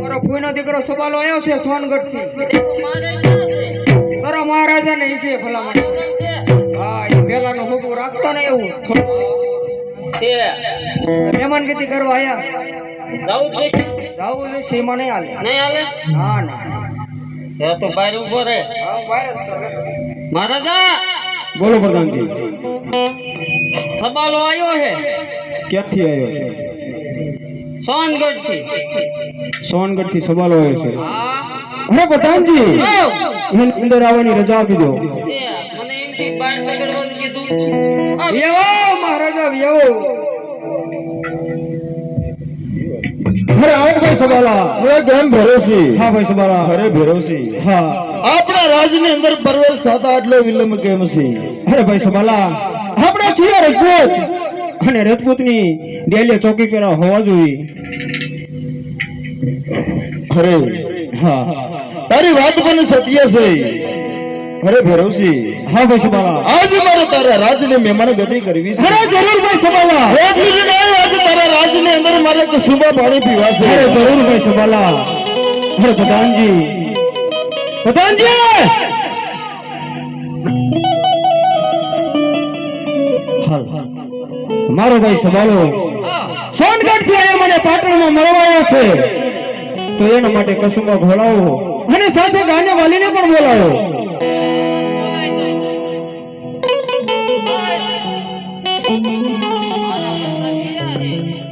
મારો ફૂઈનો દીકરો સુબાલો આવ્યો છે સોનગઢથી તારા મહારાજા ને છે ભલામણ. હા એ નો હોગું રાખતો ને એવું. છે. મહેમાન કીધી કરવા આવ્યા જાવું? છે સીમા નહીં હાલે. નહીં હાલે? હા ના. એ તો બહાર ઊભો રહે. હા, બહાર જ તો રહે. મહારાજા! બોલો પ્રધાનજી. સબાલો આવ્યો છે ક્યાંથી આવ્યો છે? સોનગઢથી સોનગઢથી સવાલો આવ્યો છે. હા. અરે એને અંદર આવવાની રજા આપી દો. મને એમ કે બહાર નીકળવાનું કીધું. વ્યવો મહારાજા વ્યવો. અરે આવો ભાઈ સવાલા. અરે ભરોસી? હા ભાઈ સવાલા. અરે ભરોસી. હા. આપણા રાજની અંદર પ્રવેશ થતા આટલો વિલંબ કેમ છે? અરે ભાઈ સવાલા. આપણે છીએ રજપૂત અને રજપૂતની ડેલી ચોકી પર હોવા જોઈએ. અરે હા. તારી વાત પણ સત્ય છે. અરે ભરોસી. હા ભાઈ સવાલા આજ મારે તારા રાજને મહેમાન ગતિ કરવી છે. અરે જરૂર ભાઈ એટલું જ નહીં આજ તારા રાજને અંદર મારે કસુબા પાણી પીવા છે. અરે જરૂર ભાઈ સવાલા અરે પ્રધાનજી. પ્રધાનજી હાલ મારો ભાઈ સવાલો સોનગઢથી અહીંયા મને પાટણમાં મળવાયો છે. તો એના માટે કસુબા ઘોડાવો અને સાથે ગાને વાલીને પણ બોલાવો.